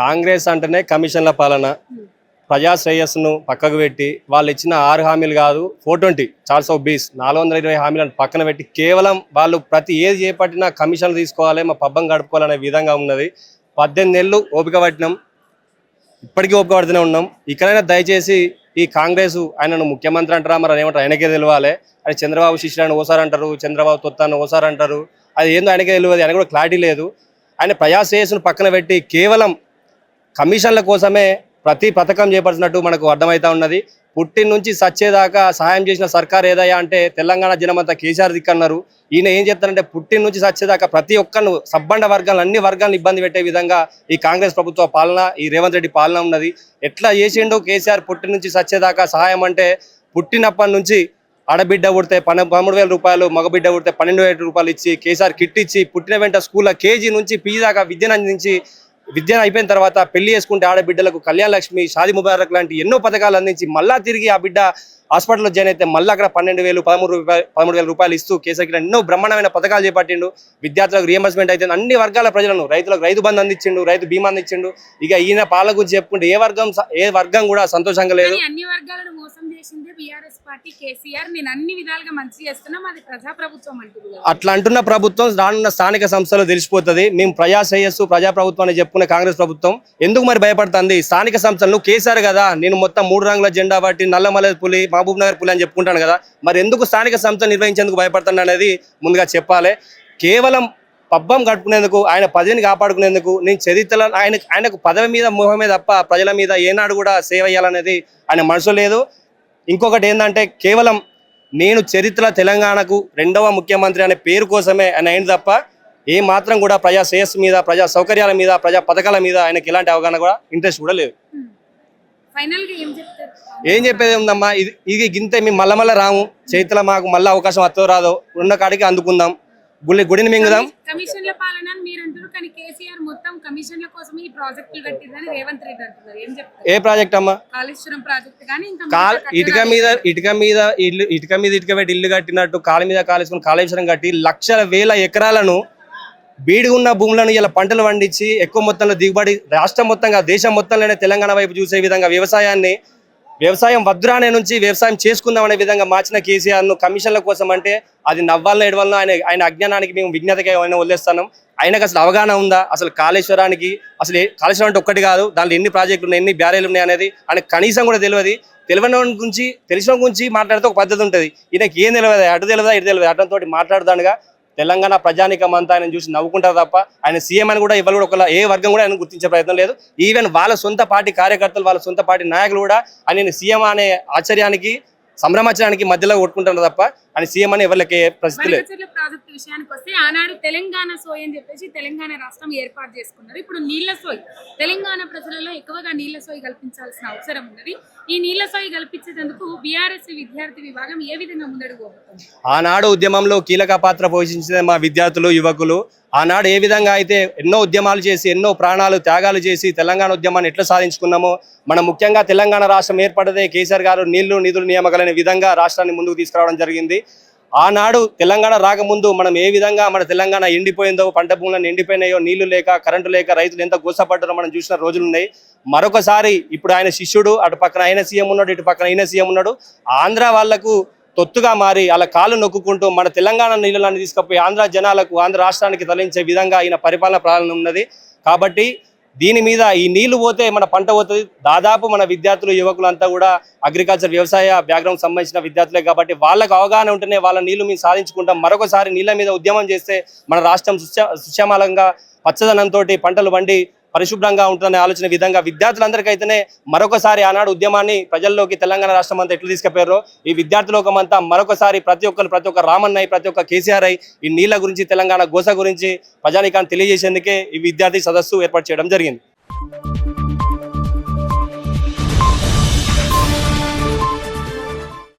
కాంగ్రెస్ అంటేనే కమిషన్ల పాలన. ప్రజా శ్రేయస్సును పక్కకు పెట్టి వాళ్ళు ఇచ్చిన ఆరు హామీలు కాదు ఫోర్ ట్వంటీ చార్స్ ఆఫ్ బీస్ నాలుగు వందల ఇరవై హామీలను పక్కన పెట్టి కేవలం వాళ్ళు ప్రతి ఏది చేపట్టినా కమిషన్లు తీసుకోవాలి మా పబ్బం గడుపుకోవాలనే విధంగా ఉన్నది. పద్దెనిమిది నెలలు ఓపిక పట్టినాం. ఇప్పటికీ ఓపిక పడుతూనే ఉన్నాం. ఇక్కడైనా దయచేసి ఈ కాంగ్రెస్ ఆయనను ముఖ్యమంత్రి అంటారా? మరి ఏమంటారు ఆయనకే తెలియాలి అది చంద్రబాబు శిష్యులను ఓసారి అంటారు చంద్రబాబు తొత్తాను ఓసారి అంటారు. అది ఏందో ఆయనకే తెలియదు ఆయన కూడా క్లారిటీ లేదు. ఆయన ప్రజా పక్కన పెట్టి కేవలం కమిషన్ల కోసమే ప్రతి పథకం చేపడుతున్నట్టు మనకు అర్థమవుతా ఉన్నది. పుట్టిన నుంచి సచ్చేదాకా సహాయం చేసిన సర్కార్ ఏదయ్యా అంటే తెలంగాణ జనమంతా కేసీఆర్ దిక్కన్నారు ఈయన ఏం చెప్తారంటే పుట్టిన నుంచి సచ్చేదాకా ప్రతి ఒక్కరు సబ్బండ వర్గాలను అన్ని వర్గాలను ఇబ్బంది పెట్టే విధంగా ఈ కాంగ్రెస్ ప్రభుత్వ పాలన ఈ రేవంత్ రెడ్డి పాలన ఉన్నది. ఎట్లా చేసిండో కేసీఆర్ పుట్టిన నుంచి సచ్చేదాకా సహాయం అంటే పుట్టినప్పటి నుంచి ఆడబిడ్డ పుడితే పన్న పదమూడు వేల రూపాయలు మగబిడ్డ పుడితే పన్నెండు వేల రూపాయలు ఇచ్చి కేసీఆర్ కిట్ ఇచ్చి పుట్టిన వెంట స్కూల్లో కేజీ నుంచి పీజీ దాకా విద్యను అందించి విద్యను అయిపోయిన తర్వాత పెళ్ళి చేసుకుంటే ఆడబిడ్డలకు కళ్యాణ లక్ష్మి షాది ముబారక్ లాంటి ఎన్నో పథకాలు అందించి మళ్ళా తిరిగి ఆ బిడ్డ హాస్పిటల్లో జాయిన్ అయితే మళ్ళీ అక్కడ పన్నెండు వేలు పదమూడు రూపాయలు పదమూడు వేల రూపాయలు ఇస్తూ కేసీఆర్ ఎన్నో బ్రహ్మాండమైన పథకాలు చేపట్టిండు. విద్యార్థులకు రియంబర్స్మెంట్ అయితే అన్ని వర్గాల ప్రజలను రైతులకు రైతు బంధు అందించిండు రైతు బీమా అందించిండు. ఇక ఈయన పాలన గురించి చెప్పుకుంటే ఏ వర్గం ఏ వర్గం కూడా సంతోషంగా లేదు. అన్ని వర్గాలను మోసం చేసిందే బీఆర్ఎస్ పార్టీ కేసీఆర్. నేను అన్ని విధాలుగా మంచి చేస్తున్నా మాది ప్రజాప్రభుత్వం అంటుంది కదా. అట్లా అంటున్న ప్రభుత్వం రానున్న స్థానిక సంస్థలు తెలిసిపోతుంది. మేము ప్రజా శ్రేయస్సు ప్రజా ప్రభుత్వం అని చెప్పుకునే కాంగ్రెస్ ప్రభుత్వం ఎందుకు మరి భయపడుతుంది? స్థానిక సంస్థలను కేసీఆర్ కదా నేను మొత్తం మూడు రంగుల జెండా బట్టి నల్లమల పులి మహబూబ్ నగర్ పులి అని చెప్పుకుంటాను కదా. మరి ఎందుకు స్థానిక సంస్థలు నిర్వహించేందుకు భయపడుతుంది అనేది ముందుగా చెప్పాలి. కేవలం పబ్బం గడుపుకునేందుకు ఆయన పదవిని కాపాడుకునేందుకు నేను చరిత్ర ఆయన ఆయనకు పదవి మీద మొహమే తప్ప ప్రజల మీద ఏనాడు కూడా సేవ చేయాలనేది ఆయన మనసు లేదు. ఇంకొకటి ఏంటంటే కేవలం నేను చరిత్ర తెలంగాణకు రెండవ ముఖ్యమంత్రి అనే పేరు కోసమే ఆయన అయింది తప్ప ఏ మాత్రం కూడా ప్రజా శ్రేయస్సు మీద ప్రజా సౌకర్యాల మీద ప్రజా పథకాల మీద ఆయనకి ఎలాంటి అవగాహన కూడా ఇంట్రెస్ట్ కూడా లేదు. గా ఏం చెప్పేది ఉందమ్మా? ఇది ఇది గింతే మేము మళ్ళా మళ్ళా రాము చరిత్ర మాకు మళ్ళీ అవకాశం వస్తుందో రాదో ఉన్న కాడికి అందుకుందాం. గుడి గుడిని మింగుదాం. కమిషన్ల పాలన అని మీరు అంటారు కానీ కేసీఆర్ మొత్తం కమిషన్ల కోసమే ఈ ప్రాజెక్టులు కట్టిందని రేవంత్ రెడ్డి అంటున్నారు. ఏం చెప్తారు? ఏ ప్రాజెక్ట్ అమ్మా? కాళేశ్వరం ప్రాజెక్ట్ కానీ ఇంకా ఇటుక మీద ఇటుక మీద ఇల్లు ఇటుక మీద ఇటుక పెట్టి ఇల్లు కట్టినట్టు కాలు మీద కాలేసుకుని కాళేశ్వరం కట్టి లక్షల వేల ఎకరాలను బీడు ఉన్న భూములను ఇలా పంటలు పండించి ఎక్కువ మొత్తంలో దిగుబడి రాష్ట్రం మొత్తంగా దేశం మొత్తంలోనే తెలంగాణ వైపు చూసే విధంగా వ్యవసాయాన్ని వ్యవసాయం వద్రానే నుంచి వ్యవసాయం చేసుకుందాం అనే విధంగా మార్చిన కేసీఆర్ను కమిషన్ల కోసం అంటే అది నవ్వాలను ఎడవలనో ఆయన ఆయన అజ్ఞానానికి మేము విజ్ఞతగా ఏమైనా వదిలేస్తాను ఆయనకు అసలు అవగాహన ఉందా? అసలు కాళేశ్వరానికి అసలు కాళేశ్వరం అంటే ఒక్కటి కాదు దాంట్లో ఎన్ని ప్రాజెక్టులు ఉన్నాయి ఎన్ని బ్యారేలు ఉన్నాయి అనేది ఆయన కనీసం కూడా తెలియదు. తెలియని గురించి తెలిసిన గురించి మాట్లాడితే ఒక పద్ధతి ఉంటుంది. ఈయనకి ఏం తెలియదు అటు తెలియదా ఇటు తెలియదు అటంతో మాట్లాడుతానుగా. తెలంగాణ ప్రజానికం అంతా ఆయన చూసి నవ్వుకుంటారు తప్ప ఆయన సీఎం అని కూడా ఎవరు కూడా ఏ వర్గం కూడా ఆయన గుర్తించే ప్రయత్నం లేదు. ఈవెన్ వాళ్ళ సొంత పార్టీ కార్యకర్తలు వాళ్ళ సొంత పార్టీ నాయకులు కూడా ఆయన సీఎం అనే ఆశ్చర్యానికి సంభ్రమాచరానికి మధ్యలో కొట్టుకుంటారు తప్ప ఆయన సీఎం అని ఎవరికి ప్రసిద్ధి లేదు. ప్రాజెక్టు విషయానికి వస్తే ఆనాడు తెలంగాణ సోయ్ అని చెప్పేసి తెలంగాణ రాష్ట్రం ఏర్పాటు చేసుకున్నారు. ఇప్పుడు నీళ్ళ సోయ్ తెలంగాణ ప్రజలలో ఎక్కువగా నీళ్ళ సోయ్ కల్పించాల్సిన అవసరం ఉన్నది. ఈ నీళ్ళ సోయ్ కల్పించేందుకు బీఆర్ఎస్ విద్యార్థి విభాగం ఏ విధంగా ముందడుగు ఆనాడు ఉద్యమంలో కీలక పాత్ర పోషించిన మా విద్యార్థులు యువకులు ఆనాడు ఏ విధంగా అయితే ఎన్నో ఉద్యమాలు చేసి ఎన్నో ప్రాణాలు త్యాగాలు చేసి తెలంగాణ ఉద్యమాన్ని ఎట్లా సాధించుకున్నామో మనం ముఖ్యంగా తెలంగాణ రాష్ట్రం ఏర్పడదే కేసీఆర్ గారు నీళ్ళు నిధులు నియామకాలనే విధంగా రాష్ట్రాన్ని ముందుకు తీసుకురావడం జరిగింది. ఆనాడు తెలంగాణ రాకముందు మనం ఏ విధంగా మన తెలంగాణ ఎండిపోయిందో పంట భూములను ఎండిపోయినాయో నీళ్ళు లేక కరెంటు లేక రైతులు ఎంత గోసపడ్డారో మనం చూసిన రోజులున్నాయి మరొకసారి ఇప్పుడు ఆయన శిష్యుడు అటు పక్కన ఆయన సీఎం ఉన్నాడు ఇటు పక్కన ఆయన సీఎం ఉన్నాడు. ఆంధ్ర వాళ్ళకు తొత్తుగా మారి అలా కాళ్ళు నొక్కుంటూ మన తెలంగాణ నీళ్ళని తీసుకుపోయి ఆంధ్ర జనాలకు ఆంధ్ర రాష్ట్రానికి తరలించే విధంగా ఈయన పరిపాలన ప్రారంభం ఉన్నది. కాబట్టి దీని మీద ఈ నీళ్ళు పోతే మన పంట పోతుంది. దాదాపు మన విద్యార్థులు యువకులు అంతా కూడా అగ్రికల్చర్ వ్యవసాయ బ్యాక్గ్రౌండ్ సంబంధించిన విద్యార్థులే కాబట్టి వాళ్ళకు అవగాహన ఉంటేనే వాళ్ళ నీళ్ళు మేము సాధించుకుంటాం. మరొకసారి నీళ్ళ మీద ఉద్యమం చేస్తే మన రాష్ట్రం సుశ పచ్చదనంతో పంటలు పండి పరిశుభ్రంగా ఉంటుందనే ఆలోచన విధంగా విద్యార్థులందరికైతేనే మరొకసారి ఆనాడు ఉద్యమాన్ని ప్రజల్లోకి తెలంగాణ రాష్ట్రం అంతా ఎట్లు తీసుకుపోయారో ఈ విద్యార్థి అంతా మరొకసారి ప్రతి ఒక్కరు ప్రతి ఒక్క రామన్ ప్రతి ఒక్క కేసీఆర్ అయి ఈ నీళ్ళ గురించి తెలంగాణ గోస గురించి ప్రజానికాన్ని తెలియజేసేందుకే ఈ విద్యార్థి సదస్సు ఏర్పాటు చేయడం జరిగింది.